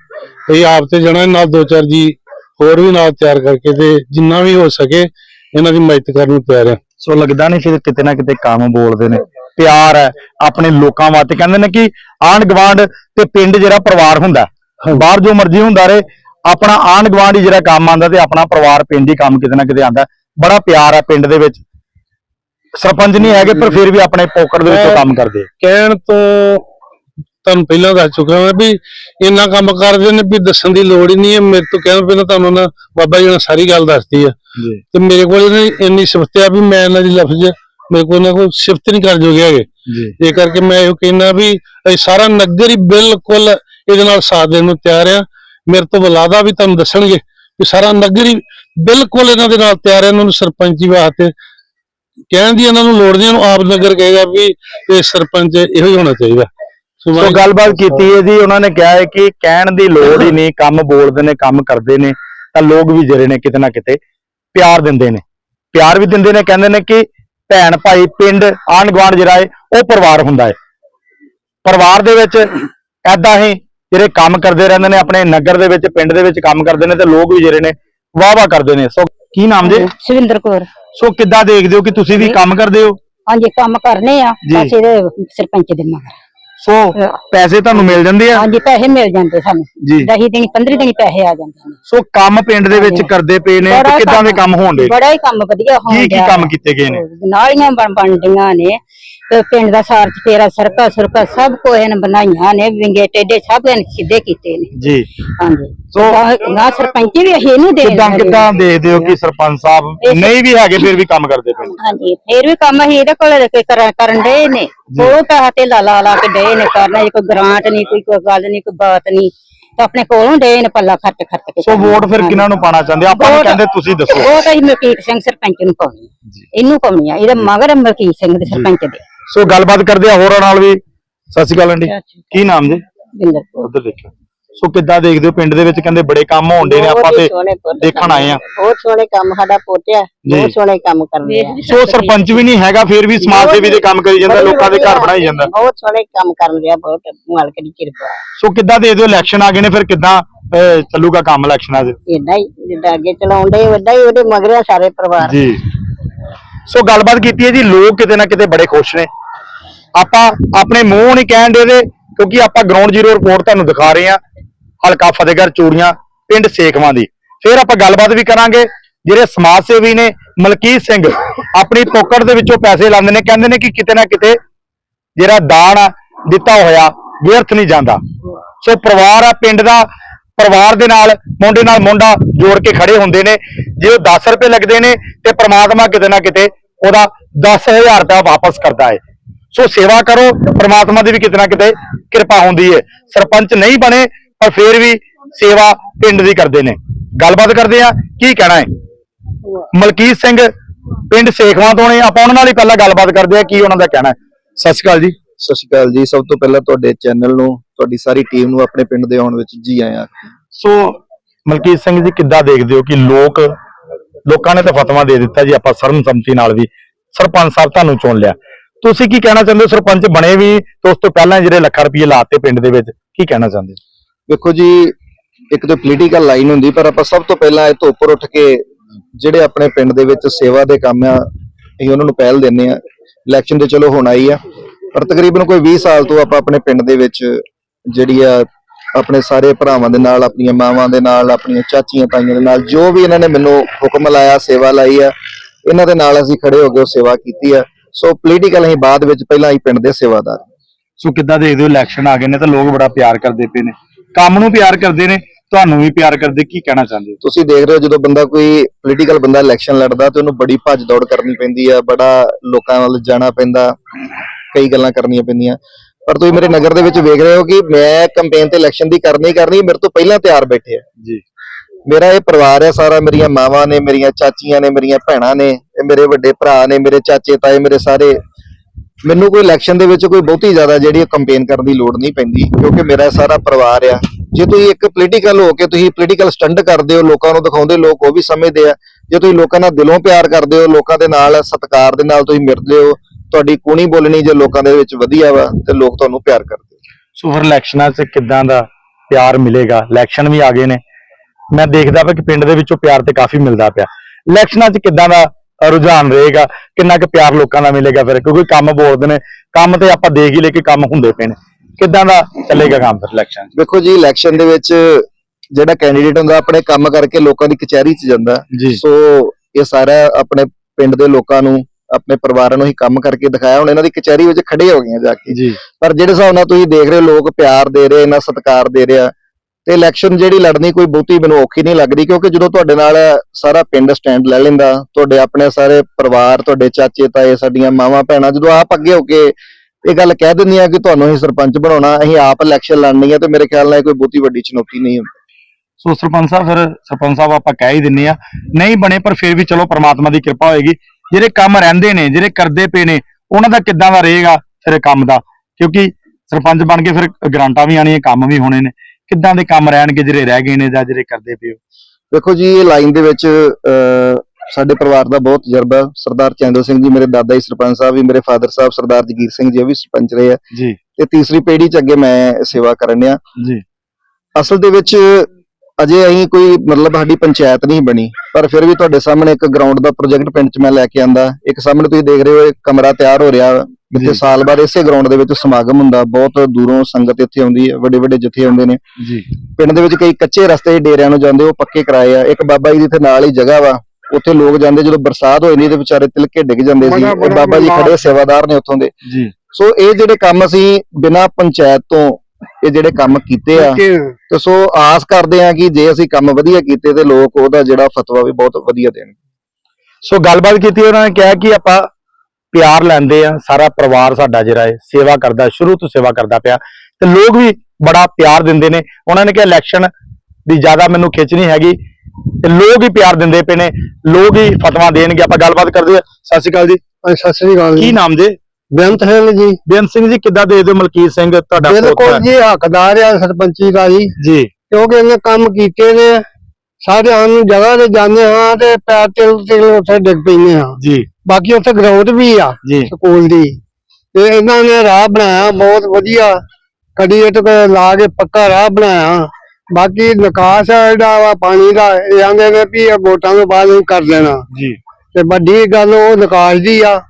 ਇਹ ਆਪ ਤੇ ਜਾਣਾ ਨਾਲ ਦੋ ਚਾਰ ਜੀ ਹੋਰ ਵੀ ਨਾਲ ਤਿਆਰ ਕਰਕੇ ਤੇ ਜਿੰਨਾ ਵੀ ਹੋ ਸਕੇ ਇਹਨਾਂ ਦੀ ਮਦਦ ਕਰਨ ਨੂੰ ਤਿਆਰ ਆ। ਸੋ ਲੱਗਦਾ ਨਹੀਂ ਫਿਰ ਕਿਤੇ ਨਾ ਕਿਤੇ ਕੰਮ ਬੋਲਦੇ ਨੇ। ਪਿਆਰ ਹੈ ਆਪਣੇ ਲੋਕਾਂ ਵਾਸਤੇ। ਕਹਿੰਦੇ ਨੇ ਕਿ ਆਂਢ ਗਵਾਂਢ ਤੇ ਪਿੰਡ ਜਿਹੜਾ ਪਰਿਵਾਰ ਹੁੰਦਾ ਬਾਹਰ ਜੋ ਮਰਜ਼ੀ ਹੁੰਦਾ ਰਹੇ ਆਪਣਾ ਆਂਢ ਗਵਾਂਢ ਹੀ ਜਿਹੜਾ ਕੰਮ ਆਂਦਾ ਤੇ ਆਪਣਾ ਪਰਿਵਾਰ ਪਿੰਡ ਹੀ ਕੰਮ ਕਿਤੇ ਨਾ ਕਿਤੇ ਆਂਦਾ ਬੜਾ ਪਿਆਰ ਹੈ ਪਿੰਡ ਦੇ ਵਿੱਚ। ਸਰਪੰਚ ਨਹੀਂ ਹੈਗੇ ਪਰ ਫਿਰ ਵੀ ਆਪਣੇ ਪੋਕਟ ਦੇ ਵਿੱਚੋਂ ਕੰਮ ਕਰਦੇ। ਕਹਿਣ ਤੋਂ ਤੁਹਾਨੂੰ ਪਹਿਲਾਂ ਦੱਸ ਚੁੱਕਾ ਮੈਂ ਵੀ ਇੰਨਾ ਕੰਮ ਕਰਦੇ ਨੇ ਵੀ ਦੱਸਣ ਦੀ ਲੋੜ ਹੀ ਨਹੀਂ ਹੈ। ਮੇਰੇ ਤੋਂ ਕਹਿਣ ਪਹਿਲਾਂ ਤੁਹਾਨੂੰ ਨਾ ਬਾਬਾ ਜੀ ਨੇ ਸਾਰੀ ਗੱਲ ਦੱਸਤੀ ਆ। ਜੀ। ਤੇ ਮੇਰੇ ਕੋਲ ਇਹਨੇ ਇੰਨੀ ਸਿਫਤ ਆ ਵੀ ਮੈਂ ਇਹਨਾਂ ਦੀ ਲਫ਼ਜ਼ ਮੇਰੇ ਕੋਲ ਨਾ ਕੋਈ ਸਿਫਤ ਨਹੀਂ ਕਰ ਜੋਗੇ ਹੈਗੇ। ਜੀ। ਇਹ ਕਰਕੇ ਮੈਂ ਇਹੋ ਕਹਿੰਦਾ ਵੀ ਇਹ ਸਾਰਾ ਨਗਰ ਹੀ ਬਿਲਕੁਲ ਇਹਦੇ ਨਾਲ ਸਾਥ ਦੇਣ ਨੂੰ ਤਿਆਰ ਆ। ਮੇਰੇ ਤੋਂ ਬਲਾਦਾ ਵੀ ਤੁਹਾਨੂੰ ਦੱਸਣਗੇ ਵੀ ਸਾਰਾ ਨਗਰ ਹੀ ਬਿਲਕੁਲ ਇਹਨਾਂ ਦੇ ਨਾਲ ਤਿਆਰ ਹੈ ਇਹਨਾਂ ਨੂੰ ਸਰਪੰਚੀ ਵਾਸਤੇ। ਕਹਿਣ ਦੀ ਇਹਨਾਂ ਨੂੰ ਲੋੜ ਨਹੀਂ ਇਹਨੂੰ ਆਪ ਨਗਰ ਕਹੇਗਾ ਵੀ ਇਹ ਸਰਪੰਚ ਇਹੋ ਹੀ ਹੋਣਾ ਚਾਹੀਦਾ। ਸੋ ਗੱਲਬਾਤ ਕੀਤੀ ਹੈ ਜੀ ਉਹਨਾਂ ਨੇ ਕਿਹਾ ਹੈ ਕਿ ਕਹਿਣ ਦੀ ਲੋੜ ਹੀ ਨਹੀਂ ਕੰਮ ਬੋਲਦੇ ਨੇ ਕੰਮ ਕਰਦੇ ਨੇ ਤਾਂ ਲੋਕ ਵੀ ਜਿਹੜੇ ਨੇ ਕਿਤੇ ਨਾ ਕਿਤੇ ਪਿਆਰ ਦਿੰਦੇ ਨੇ। ਪਿਆਰ ਵੀ ਦਿੰਦੇ ਨੇ ਕਹਿੰਦੇ ਨੇ ਕਿ ਭੈਣ ਭਾਈ ਪਿੰਡ ਆਂਢ ਗੁਆਂਢ ਜਿਹੜਾ ਹੈ ਉਹ ਪਰਿਵਾਰ ਹੁੰਦਾ ਹੈ। ਪਰਿਵਾਰ ਦੇ ਵਿੱਚ ਐਦਾਂ ਹੀ ਜਿਹੜੇ ਕੰਮ ਕਰਦੇ ਰਹਿੰਦੇ ਨੇ ਆਪਣੇ ਨਗਰ ਦੇ ਵਿੱਚ ਪਿੰਡ ਦੇ ਵਿੱਚ ਕੰਮ ਕਰਦੇ ਨੇ ਤੇ ਲੋਕ ਵੀ ਜਿਹੜੇ ਨੇ ਵਾਹ ਵਾਹ ਕਰਦੇ ਨੇ। ਸੋ ਕੀ ਨਾਮ ਜੇ? ਸਵਿੰਦਰ ਕੌਰ। ਸੋ ਕਿੱਦਾਂ ਦੇਖਦੇ ਹੋ ਕਿ ਤੁਸੀਂ ਵੀ ਕੰਮ ਕਰਦੇ ਹੋ? ਹਾਂਜੀ ਕੰਮ ਕਰਨੇ ਆ। ਬਸ ਇਹਦੇ ਸਰਪੰਚ ਦੇ ਮਗਰ। ਸੋ ਪੈਸੇ ਤੁਹਾਨੂੰ ਮਿਲ ਜਾਂਦੇ ਆ? ਹਾਂਜੀ ਪੈਸੇ ਮਿਲ ਜਾਂਦੇ ਸਾਨੂੰ। ਜੀ। 10 ਦਿਨ 15 ਦਿਨ ਪੈਸੇ ਆ ਜਾਂਦੇ ਨੇ। ਸੋ ਕੰਮ ਪਿੰਡ ਦੇ ਵਿੱਚ। ਕਰਦੇ ਪਏ ਨੇ ਤੇ ਕਿੱਦਾਂ ਦੇ ਕੰਮ ਹੋਣ ਦੇ ਬੜਾ ਹੀ ਕੰਮ ਵਧੀਆ ਹੋਣ ਕੀ ਕੀ ਕੰਮ। ਕੀਤੇ ਗਏ ਨੇ? ਨਾਲੀਆਂ ਬਣ ਬਣਦੀਆਂ ਨੇ। ਤੇ ਪਿੰਡ ਦਾ ਸਾਰ ਚਪੇਰਾ ਸਰਕਾ ਸਰਕਾ ਸਭ ਕੋ ਇਹਨ ਬਣਾਈਆਂ ਨੇ ਵਿੰਗੇ ਟੇਡੇ ਸਭ ਇਹਨ ਸਿੱਧੇ ਕੀਤੇ ਨੇ। ਜੀ। ਹਾਂਜੀ। ਸੋ- ਨਾ ਸਰਪੰਚ ਵੀ ਅਸੀਂ ਇਹਨੂੰ ਦੇ ਕਿੱਦਾਂ ਕਿੱਦਾਂ ਦੇਖਦੇ ਹੋ ਕਿ ਸਰਪੰਚ ਸਾਹਿਬ ਨਹੀਂ ਵੀ ਹੈਗੇ ਫਿਰ ਵੀ ਕੰਮ ਕਰਦੇ ਪਏ ਨੇ? ਹਾਂਜੀ। ਫੇਰ ਵੀ ਕੰਮ ਅਸੀਂ ਇਹਦੇ ਕੋਲ ਕਰਨ ਦੇ ਨੇ। ਉਹ ਪੈਸਾ ਤੇ ਲਾ ਲਾ ਕੇ ਦੇ ਨੇ ਕਰਨਾ। ਕੋਈ ਗ੍ਰਾਂਟ ਨਹੀਂ ਕੋਈ ਕੋਈ ਗੱਲ ਨਹੀਂ ਕੋਈ ਬਾਤ ਨਹੀਂ। ਤੇ ਆਪਣੇ ਕੋਲੋਂ ਦੇ ਨੇ ਪੱਲਾ ਖਰਚ ਖਰਚ ਕੇ ਸੋ ਵੋਟ ਫਿਰ ਕਿਹਨਾਂ ਨੂੰ ਪਾਣਾ ਚਾਹੁੰਦੇ? ਹੋ? ਆਪਾਂ ਨੂੰ ਕਹਿੰਦੇ ਤੁਸੀਂ ਦੱਸੋ। ਉਹ ਤਾਂ ਅਸੀਂ ਮਲਕੀਤ ਸਿੰਘ ਸਰਪੰਚ ਨੂੰ ਪਾਉਣੀ। ਇਹਨੂੰ ਪਾਉਣੀ ਆ ਇਹਦੇ ਮਗਰ ਮਲਕੀਤ ਸਿੰਘ ਦੇ ਸਰਪੰਚ ਦੇ। ਸੋ ਗੱਲਬਾਤ ਕਰਦੇ ਆ ਹੋਰਾਂ ਨਾਲ ਵੀ। ਸਤਿ ਸ਼੍ਰੀ ਅਕਾਲ ਆਂਟੀ। ਕੀ ਨਾਮ ਜੀ? ਬਿੰਦਰ। ਉਧਰ ਦੇਖਿਓ। ਸੋ ਕਿੱਦਾਂ ਦੇਖਦੇ ਹੋ? ਪਿੰਡ ਦੇ ਵਿੱਚ ਕਹਿੰਦੇ ਬੜੇ ਕੰਮ ਹੋਣਦੇ ਨੇ। ਆਪਾਂ ਤੇ ਦੇਖਣ ਆਏ ਆ। ਬਹੁਤ ਸੋਹਣੇ ਕੰਮ ਸਾਡਾ ਪੋਤਿਆ। ਬਹੁਤ ਸੋਹਣੇ ਕੰਮ ਕਰਦੇ ਆ। ਸੋ ਸਰਪੰਚ ਵੀ ਨਹੀਂ ਹੈਗਾ ਫਿਰ ਵੀ ਸਮਾਜ ਸੇਵੀ ਦੇ ਕੰਮ ਕਰੀ ਜਾਂਦਾ ਲੋਕਾਂ ਦੇ ਘਰ ਬਣਾਈ ਜਾਂਦਾ। ਬਹੁਤ ਸੋਹਣੇ ਕੰਮ ਕਰਦੇ ਆ ਬਹੁਤ ਮਾਲਕ ਦੀ ਕਿਰਪਾ। ਸੋ ਕਿੱਦਾਂ ਦੇਖਦੇ ਹੋ? ਇਲੈਕਸ਼ਨ ਆ ਗਏ ਨੇ ਫਿਰ ਕਿੱਦਾਂ ਚੱਲੂਗਾ ਕੰਮ ਇਲੈਕਸ਼ਨਾਂ 'ਚ? ਏਦਾਂ ਹੀ ਜਿੱਦਾਂ ਅੱਗੇ ਚਲਾਉਂਦੇ ਓਦਾਂ ਹੀ ਉਹਦੇ ਮਗਰ ਆ ਸਾਰੇ ਪਰਿਵਾਰ। ਜੀ। ਸੋ ਗੱਲਬਾਤ ਕੀਤੀ ਹੈ ਜੀ, ਲੋਕ ਕਿਤੇ ਨਾ ਕਿਤੇ ਬੜੇ ਖੁਸ਼ ਨੇ। ਆਪਾਂ ਆਪਣੇ ਮੂੰਹ ਨਹੀਂ ਕਹਿਣ ਦੇ ਕਿਉਂਕਿ ਆਪਾਂ ਗਰਾਊਂਡ ਜ਼ੀਰੋ ਰਿਪੋਰਟ ਤੁਹਾਨੂੰ ਦਿਖਾ ਰਹੇ ਹਾਂ। ਹਲਕਾ ਫਤਿਹਗੜ੍ਹ, ਚੂੜੀਆਂ, ਪਿੰਡ ਸੇਖਵਾਂ ਦੀ। ਫਿਰ ਆਪਾਂ ਗੱਲਬਾਤ ਵੀ ਕਰਾਂਗੇ, ਜਿਹੜੇ ਸਮਾਜ ਸੇਵੀ ਨੇ, ਮਲਕੀਤ ਸਿੰਘ, ਆਪਣੀ ਪੋਕਟ ਦੇ ਵਿੱਚੋਂ ਪੈਸੇ ਲਾਉਂਦੇ ਨੇ। ਕਹਿੰਦੇ ਨੇ ਕਿ ਕਿਤੇ ਨਾ ਕਿਤੇ ਜਿਹੜਾ ਦਾਨ ਆ, ਦਿੱਤਾ ਹੋਇਆ, ਵਿਅਰਥ ਨਹੀਂ ਜਾਂਦਾ। ਸੋ ਪਰਿਵਾਰ ਆ, ਪਿੰਡ ਦਾ ਪਰਿਵਾਰ ਦੇ ਨਾਲ, ਮੁੰਡੇ ਨਾਲ ਮੁੰਡਾ ਜੋੜ ਕੇ ਖੜੇ ਹੁੰਦੇ ਨੇ। ਜੇ ਉਹ 10 ਰੁਪਏ ਲੱਗਦੇ ਨੇ ਤੇ ਪ੍ਰਮਾਤਮਾ ਕਿਤੇ ਨਾ ਕਿਤੇ ਉਹਦਾ 10000 ਰੁਪਏ ਵਾਪਸ ਕਰਦਾ ਹੈ। ਸੋ ਸੇਵਾ ਕਰੋ, ਪ੍ਰਮਾਤਮਾ ਦੀ ਵੀ ਕਿਤੇ ਨਾ ਕਿਤੇ ਕਿਰਪਾ ਹੁੰਦੀ ਹੈ। ਸਰਪੰਚ ਨਹੀਂ ਬਣੇ, ਪਰ ਫਿਰ ਵੀ ਸੇਵਾ ਪਿੰਡ ਦੀ ਕਰਦੇ ਨੇ। ਗੱਲਬਾਤ ਕਰਦੇ ਆ ਕੀ ਕਹਿਣਾ ਹੈ? ਮਲਕੀਤ ਸਿੰਘ, ਪਿੰਡ ਸੇਖਵਾਂ ਤੋਂ ਨੇ। ਆਪਾਂ ਉਹਨਾਂ ਨਾਲ ਹੀ ਪਹਿਲਾਂ ਗੱਲਬਾਤ ਕਰਦੇ ਆ ਕੀ ਉਹਨਾਂ ਦਾ ਕਹਿਣਾ ਹੈ? ਸਤਿ ਸ਼੍ਰੀ ਅਕਾਲ ਜੀ। ਸਤਿ ਸ਼੍ਰੀ ਅਕਾਲ ਜੀ। ਸਭ ਤੋਂ ਪਹਿਲਾਂ ਤੁਹਾਡੇ ਚੈਨਲ ਨੂੰ ਤੁਹਾਡੀ ਸਾਰੀ ਟੀਮ ਨੂੰ ਆਪਣੇ ਪਿੰਡ ਦੇ ਆਉਣ ਵਿੱਚ ਜੀ ਆਇਆਂ। ਸੋ ਮਲਕੀਤ ਸਿੰਘ ਜੀ ਕਿੱਦਾਂ ਦੇਖਦੇ ਹੋ ਕਿ ਲੋਕ ਲੋਕਾਂ ਨੇ ਤਾਂ ਫਤਵਾ ਦੇ ਦਿੱਤਾ ਜੀ ਆਪਾਂ ਸਰਬਸੰਮਤੀ ਨਾਲ ਵੀ। ਸਰਪੰਚ ਸਾਹਿਬ ਤੁਹਾਨੂੰ ਚੁਣ ਲਿਆ। ਤੁਸੀਂ ਕੀ ਕਹਿਣਾ ਚਾਹੁੰਦੇ ਹੋ? ਸਰਪੰਚ ਬਣੇ ਵੀ ਤੇ ਉਸ ਤੋਂ ਪਹਿਲਾਂ ਜਿਹੜੇ ਲੱਖਾਂ ਰੁਪਏ ਲਾਤੇ ਪਿੰਡ ਦੇ ਵਿੱਚ ਕੀ ਕਹਿਣਾ ਚਾਹੁੰਦੇ ਹੋ? ਵੇਖੋ ਜੀ ਇੱਕ ਤਾਂ ਪੋਲੀਟੀਕਲ ਲਾਈਨ ਹੁੰਦੀ ਪਰ ਆਪਾਂ ਸਭ ਤੋਂ ਪਹਿਲਾਂ ਇਹ ਤੋਂ ਉੱਪਰ ਉੱਠ ਕੇ ਜਿਹੜੇ ਆਪਣੇ ਪਿੰਡ ਦੇ ਵਿੱਚ ਸੇਵਾ ਦੇ ਕੰਮ ਆ ਅਸੀਂ ਉਹਨਾਂ ਨੂੰ ਪਹਿਲ ਦਿੰਨੇ ਆ ਇਲੈਕਸ਼ਨ ਤੇ ਚਲੋ ਹੁਣ ਆਈ ਆ। ਪਰ ਤਕਰੀਬਨ ਕੋਈ 20 ਸਾਲ ਤੋਂ ਆਪਾਂ ਆਪਣੇ ਪਿੰਡ ਦੇ ਵਿੱਚ ਜਿਹੜੀ ਆ ਆਪਣੇ ਸਾਰੇ ਭਰਾਵਾਂ ਦੇ ਨਾਲ ਆਪਣੀਆਂ ਮਾਵਾਂ ਦੇ ਨਾਲ ਆਪਣੀਆਂ ਚਾਚੀਆਂ ਤਾਈਆਂ ਦੇ ਨਾਲ ਜੋ ਵੀ ਇਹਨਾਂ ਨੇ ਮੈਨੂੰ ਹੁਕਮ ਲਾਇਆ ਸੇਵਾ ਲਾਈ ਆ ਇਹਨਾਂ ਦੇ ਨਾਲ ਅਸੀਂ ਖੜੇ ਹੋ ਕੇ ਉਹ ਸੇਵਾ ਕੀਤੀ ਆ। ਸੋ ਪੋਲੀਟੀਕਲ ਅਸੀਂ ਬਾਅਦ ਵਿੱਚ ਪਹਿਲਾਂ ਹੀ ਪਿੰਡ ਦੇ ਸੇਵਾਦਾਰ। ਸੋ ਕਿੱਦਾਂ ਦੇਖਦੇ ਹੋ ਇਲੈਕਸ਼ਨ ਆ ਗਏ ਨੇ ਤਾਂ ਲੋਕ ਬੜਾ ਪਿਆਰ ਕਰਦੇ ਪਏ ਨੇ। ਕੰਮ ਨੂੰ ਪਿਆਰ ਕਰਦੇ ਨੇ ਤੁਹਾਨੂੰ ਵੀ ਪਿਆਰ ਕਰਦੇ ਕੀ ਕਹਿਣਾ ਚਾਹੁੰਦੇ ਹੋ? ਤੁਸੀਂ ਦੇਖ ਰਹੇ ਹੋ ਜਦੋਂ ਬੰਦਾ ਕੋਈ ਪੋਲੀਟੀਕਲ ਬੰਦਾ ਇਲੈਕਸ਼ਨ ਲੜਦਾ ਤੇ ਉਹਨੂੰ ਬੜੀ ਭੱਜ ਦੌੜ ਕਰਨੀ ਪੈਂਦੀ ਆ ਬੜਾ ਲੋਕਾਂ ਵੱਲ ਜਾਣਾ ਪੈਂਦਾ। ਕਈ ਗੱਲਾਂ ਕਰਨੀਆਂ ਪੈਂਦੀਆਂ। ਪਰ ਤੁਸੀਂ ਮੇਰੇ ਨਗਰ ਦੇ ਵਿੱਚ ਵੇਖ ਰਹੇ ਹੋ ਕਿ ਮੈਂ ਕੈਂਪੇਨ ਤੇ ਇਲੈਕਸ਼ਨ ਦੀ ਕਰਨੀ ਕਰਨੀ ਮੇਰੇ ਤੋਂ ਪਹਿਲਾਂ ਤਿਆਰ ਬੈਠੇ ਆ। ਜੀ। ਮੇਰਾ ਇਹ ਪਰਿਵਾਰ ਹੈ ਸਾਰਾ ਮੇਰੀਆਂ ਮਾਵਾਂ ਨੇ ਮੇਰੀਆਂ ਚਾਚੀਆਂ ਨੇ ਮੇਰੀਆਂ ਭੈਣਾਂ ਨੇ ਇਹ ਮੇਰੇ ਵੱਡੇ ਭਰਾ ਨੇ ਮੇਰੇ ਚਾਚੇ ਤਾਏ ਮੇਰੇ ਸਾਰੇ। ਮੈਨੂੰ ਕੋਈ ਇਲੈਕਸ਼ਨ ਦੇ ਵਿੱਚ ਕੋਈ ਬਹੁਤੀ ਜ਼ਿਆਦਾ ਜਿਹੜੀ ਕੰਪੇਨ ਕਰਨ ਦੀ ਲੋੜ ਨਹੀਂ ਪੈਂਦੀ ਕਿਉਂਕਿ ਮੇਰਾ ਸਾਰਾ ਪਰਿਵਾਰ ਆ। ਜੇ ਤੁਸੀਂ ਇੱਕ ਪੋਲੀਟੀਕਲ ਹੋ ਕੇ ਤੁਸੀਂ ਪੋਲੀਟੀਕਲ ਸਟੰਟ ਕਰਦੇ ਹੋ ਲੋਕਾਂ ਨੂੰ ਦਿਖਾਉਂਦੇ ਲੋਕ ਉਹ ਵੀ ਸਮਝਦੇ ਆ। ਜੇ ਤੁਸੀਂ ਲੋਕਾਂ ਨਾਲ ਦਿਲੋਂ ਪਿਆਰ ਕਰਦੇ ਹੋ ਲੋਕਾਂ ਦੇ ਨਾਲ ਸਤਿਕਾਰ ਦੇ ਨਾਲ ਤੁਸੀਂ ਮਿਲਦੇ ਹੋ ਤੁਹਾਡੀ ਕੂਣੀ ਬੋਲਣੀ ਜੇ ਲੋਕਾਂ ਦੇ ਵਿੱਚ ਵਧੀਆ ਵਾ ਤੇ ਲੋਕ ਤੁਹਾਨੂੰ ਪਿਆਰ ਕਰਦੇ ਸੋ ਫਿਰ ਇਲੈਕਸ਼ਨਾਂ 'ਚ ਕਿੱਦਾਂ ਦਾ ਪਿਆਰ ਮਿਲੇਗਾ? ਇਲੈਕਸ਼ਨ ਵੀ ਆ ਗਏ ਨੇ। ਮੈਂ ਦੇਖਦਾ ਪਿਆ ਕਿ ਪਿੰਡ ਦੇ ਵਿੱਚੋਂ ਪਿਆਰ ਤੇ ਕਾਫੀ ਮਿਲਦਾ ਪਿਆ। ਇਲੈਕਸ਼ਨਾਂ 'ਚ ਕਿੱਦਾਂ ਦਾ ਰੁਝਾਨ ਰਹੇਗਾ? ਕਿੰਨਾ ਕੁ ਪਿਆਰ ਲੋਕਾਂ ਦਾ ਮਿਲੇਗਾ ਫਿਰ? ਕਿਉਂਕਿ ਕੰਮ ਬੋਲਦੇ ਨੇ। ਕੰਮ ਤੇ ਆਪਾਂ ਦੇਖ ਹੀ ਲਏ ਕਿ ਕੰਮ ਹੁੰਦੇ ਪਏ ਨੇ। ਕਿੱਦਾਂ ਦਾ ਚੱਲੇਗਾ ਕੰਮ ਫਿਰ ਇਲੈਕਸ਼ਨ 'ਚ? ਵੇਖੋ ਜੀ ਇਲੈਕਸ਼ਨ ਦੇ ਵਿੱਚ ਜਿਹੜਾ ਕੈਂਡੀਡੇਟ ਹੁੰਦਾ ਆਪਣੇ ਕੰਮ ਕਰਕੇ ਲੋਕਾਂ ਦੀ ਕਚਹਿਰੀ 'ਚ ਜਾਂਦਾ। ਸੋ ਇਹ ਸਾਰਾ ਆਪਣੇ ਪਿੰਡ ਦੇ ਲੋਕਾਂ ਨੂੰ ਆਪਣੇ ਪਰਿਵਾਰਾਂ ਨੂੰ ਹੀ ਕੰਮ ਕਰਕੇ ਦਿਖਾਇਆ। ਹੁਣ ਇਹਨਾਂ ਦੀ ਕਚਹਿਰੀ ਵਿੱਚ ਖੜੇ ਹੋ ਗਏ ਜਾ ਕੇ। ਜੀ। ਪਰ ਜਿਹੜੇ ਹਿਸਾਬ ਨਾਲ ਤੁਸੀਂ ਦੇਖ ਰਹੇ ਹੋ ਲੋਕ ਪਿਆਰ ਦੇ ਰਹੇ ਇਹਨਾਂ ਸਤਿਕਾਰ ਦੇ ਰਿਹਾ। ਤੇ ਇਲੈਕਸ਼ਨ ਜਿਹੜੀ ਲੜਨੀ ਕੋਈ ਬਹੁਤੀ ਮੈਨੂੰ ਔਖੀ ਨਹੀਂ ਲੱਗਦੀ ਕਿਉਂਕਿ ਜਦੋਂ ਤੁਹਾਡੇ ਨਾਲ ਸਾਰਾ ਪਿੰਡ ਸਟੈਂਡ ਲੈ ਲੈਂਦਾ ਤੁਹਾਡੇ ਆਪਣੇ ਸਾਰੇ ਪਰਿਵਾਰ ਤੁਹਾਡੇ ਚਾਚੇ ਤਾਏ ਸਾਡੀਆਂ ਮਾਵਾਂ ਭੈਣਾਂ ਜਦੋਂ ਆਪ ਅੱਗੇ ਹੋ ਕੇ ਇਹ ਗੱਲ ਕਹਿ ਦਿੰਦੀਆਂ ਕਿ ਤੁਹਾਨੂੰ ਹੀ ਸਰਪੰਚ ਬਣਾਉਣਾ ਅਸੀਂ ਆਪ ਇਲੈਕਸ਼ਨ ਲੜਨੀ ਹੈ ਤੇ ਮੇਰੇ ਖਿਆਲ ਨਾਲ ਇਹ ਕੋਈ ਬਹੁਤੀ ਵੱਡੀ ਚੁਣੌਤੀ ਨਹੀਂ ਹੁੰਦੀ। ਸੋ ਸਰਪੰਚ ਸਾਹਿਬ ਫਿਰ ਸਰਪੰਚ ਸਾਹਿਬ ਆਪਾਂ ਕਹਿ ਹੀ ਦਿੰਨੇ ਆ ਨਹੀਂ ਬਣੇ ਪਰ ਫਿਰ ਵੀ ਚਲੋ ਪ੍ਰਮਾਤਮਾ ਦੀ ਕਿਰਪਾ ਹੋਏਗੀ। ਜਿਹੜੇ ਕੰਮ ਰਹਿੰਦੇ ਨੇ ਜਿਹੜੇ ਕਰਦੇ ਪਏ ਨੇ ਉਹਨਾਂ ਦਾ ਕਿੱਦਾਂ ਦਾ ਰਹੇਗਾ ਫਿਰ ਕੰਮ ਦਾ? ਕਿਉਂਕਿ ਸਰਪੰਚ ਬਣ ਕੇ ਫਿਰ ਗਰਾਂਟਾਂ ਵੀ ਆਣੀਆਂ ਕੰਮ ਵੀ ਹੋਣੇ ਨੇ। ਕਿੱਦਾਂ ਦੇ ਕੰਮ ਰਹਿਣਗੇ ਜਿਹੜੇ ਰਹਿ ਗਏ ਨੇ ਜਾਂ ਜਿਹੜੇ ਕਰਦੇ ਪਏ ਹੋ? ਦੇਖੋ ਜੀ ਇਹ ਲਾਈਨ ਦੇ ਵਿੱਚ ਸਾਡੇ ਪਰਿਵਾਰ ਦਾ ਬਹੁਤ ਤਜਰਬਾ। ਸਰਦਾਰ ਚੰਦੋ ਸਿੰਘ ਜੀ ਮੇਰੇ ਦਾਦਾ ਜੀ ਸਰਪੰਚ ਸਾਹਿਬ ਵੀ ਮੇਰੇ ਫਾਦਰ ਸਾਹਿਬ ਸਰਦਾਰ ਜਗੀਰ ਸਿੰਘ ਜੀ ਉਹ ਵੀ ਸਰਪੰਚ ਰਹੇ ਆ। ਜੀ। ਤੇ ਤੀਸਰੀ ਪੀੜ੍ਹੀ ਚ ਅੱਗੇ ਮੈਂ ਸੇਵਾ ਕਰਨ ਡਿਆ। ਜੀ। ਅਸਲ ਦੇ ਵਿੱਚ ਅਜੇ ਅਸੀਂ ਕੋਈ ਮਤਲਬ ਸਾਡੀ ਪੰਚਾਇਤ ਨਹੀਂ ਬਣੀ ਪਰ ਫਿਰ ਵੀ ਤੁਹਾਡੇ ਸਾਹਮਣੇ ਇੱਕ ਗਰਾਊਂਡ ਦਾ ਪ੍ਰੋਜੈਕਟ ਪਿੰਡ ਚ ਮੈਂ ਲੈ ਕੇ ਆਂਦਾ। ਇੱਕ ਸਾਹਮਣੇ ਤੁਸੀਂ ਦੇਖ ਰਹੇ ਹੋ ਇਹ ਕਮਰਾ ਤਿਆਰ ਹੋ ਰਿਹਾ ਜਿੱਥੇ। ਸਾਲ ਬਾਅਦ ਇਸੇ ਗਰਾਊਂਡ ਦੇ ਵਿੱਚ ਸਮਾਗਮ ਹੁੰਦਾ। ਬਹੁਤ ਦੂਰੋਂ ਸੰਗਤ ਇੱਥੇ ਆਉਂਦੀ ਹੈ ਵੱਡੇ ਵੱਡੇ ਜਥੇ ਆਉਂਦੇ ਨੇ। ਜੀ। ਪਿੰਡ ਦੇ ਵਿੱਚ ਕਈ ਕੱਚੇ ਰਸਤੇ ਡੇਰਿਆਂ ਨੂੰ ਜਾਂਦੇ ਉਹ ਪੱਕੇ ਕਰਾਏ ਆ। ਇੱਕ ਬਾਬਾ ਜੀ ਦੀ ਇੱਥੇ ਨਾਲ ਹੀ ਜਗ੍ਹਾ ਵਾ ਉੱਥੇ ਲੋਕ ਜਾਂਦੇ ਜਦੋਂ ਬਰਸਾਤ ਹੋ ਜਾਂਦੀ ਤੇ ਵਿਚਾਰੇ ਤਿਲਕੇ ਡਿੱਗ ਜਾਂਦੇ ਸੀ। ਉਹ ਬਾਬਾ ਜੀ ਖੜੇ ਸੇਵਾਦਾਰ ਨੇ ਉੱਥੋਂ ਦੇ। ਜੀ। ਸੋ ਇਹ ਜਿਹੜੇ ਕੰਮ ਅਸੀਂ ਬਿਨਾਂ ਪੰਚਾਇਤ ਤੋਂ ਇਹ ਜਿਹੜੇ ਕੰਮ ਕੀਤੇ ਆ। ਤੇ ਸੋ ਆਸ ਕਰਦੇ ਆ ਕਿ ਜੇ ਅਸੀਂ ਕੰਮ ਵਧੀਆ ਕੀਤੇ ਤੇ ਲੋਕ ਉਹਦਾ ਜਿਹੜਾ ਫਤਵਾ ਵੀ ਬਹੁਤ ਵਧੀਆ ਦੇਣਗੇ। ਸੋ ਗੱਲਬਾਤ ਕੀਤੀ ਉਹਨਾਂ ਨੇ ਕਿਹਾ ਕਿ ਆਪਾਂ ਪਿਆਰ ਲੈਂਦੇ ਆ ਸਾਰਾ ਪਰਿਵਾਰ ਸਾਡਾ ਜਿਹੜਾ ਹੈ ਸੇਵਾ ਕਰਦਾ ਸ਼ੁਰੂ ਤੋਂ ਸੇਵਾ ਕਰਦਾ ਪਿਆ। ਤੇ ਲੋਕ ਵੀ ਬੜਾ ਪਿਆਰ ਦਿੰਦੇ ਨੇ। ਉਹਨਾਂ ਨੇ ਕਿਹਾ ਇਲੈਕਸ਼ਨ ਦੀ ਜ਼ਿਆਦਾ ਮੈਨੂੰ ਖਿੱਚ ਨਹੀਂ ਹੈਗੀ। ਤੇ ਲੋਕ ਹੀ ਪਿਆਰ ਦਿੰਦੇ ਪਏ ਨੇ। ਲੋਕ ਹੀ ਫਤਵਾ ਦੇਣਗੇ। ਆਪਾਂ ਗੱਲਬਾਤ ਕਰਦੇ ਆ ਸਤਿ ਸ਼੍ਰੀ ਅਕਾਲ ਜੀ। ਸਤਿ ਸ੍ਰੀ ਅਕਾਲ ਕੀ ਨਾਮ ਜੀ? ਬੇਅੰਤ ਹੈ ਜੀ। ਬੇਅੰਤ ਸਿੰਘ ਜੀ ਕਿੱਦਾਂ ਦੇ ਦਿਓ ਮਲਕੀਤ ਸਿੰਘ ਤੁਹਾਡਾ ਬਿਲਕੁਲ। ਜੀ ਹੱਕਦਾਰ ਆ ਸਰਪੰਚੀ ਦਾ ਜੀ। ਜੀ। ਕਿਉਂਕਿ ਇਹਨੇ ਕੰਮ ਕੀਤੇ ਨੇ ਸਾਰੇ ਸਾਨੂੰ ਜਗ੍ਹਾ ਤੇ ਜਾਂਦੇ ਹਾਂ ਤੇ ਪੈਰ ਤਿਲ ਤਿਲ ਉੱਥੇ ਡਿੱਗ ਪੈਂਦੇ ਹਾਂ। ਜੀ। ਬਾਕੀ ਉੱਥੇ ਗਰਾਊਂਡ ਵੀ ਆ ਜੀ। ਸਕੂਲ ਦੀ। ਤੇ ਇਹਨਾਂ ਨੇ ਰਾਹ ਬਣਾਇਆ ਬਹੁਤ ਵਧੀਆ। ਕਦੀ ਇਹ ਤੋਂ ਲਾ ਕੇ ਪੱਕਾ ਰਾਹ ਬਣਾਇਆ। ਬਾਕੀ ਨਿਕਾਸ ਜਿਹੜਾ ਵਾ ਪਾਣੀ ਦਾ ਇਹ ਆਂਦੇ ਨੇ ਵੀ ਇਹ ਵੋਟਾਂ ਤੋਂ ਬਾਅਦ ਕਰ ਦੇਣਾ ਜੀ। ਤੇ ਵੱਡੀ ਗੱਲ ਉਹ ਨਿਕਾਸ ਦੀ ਆ।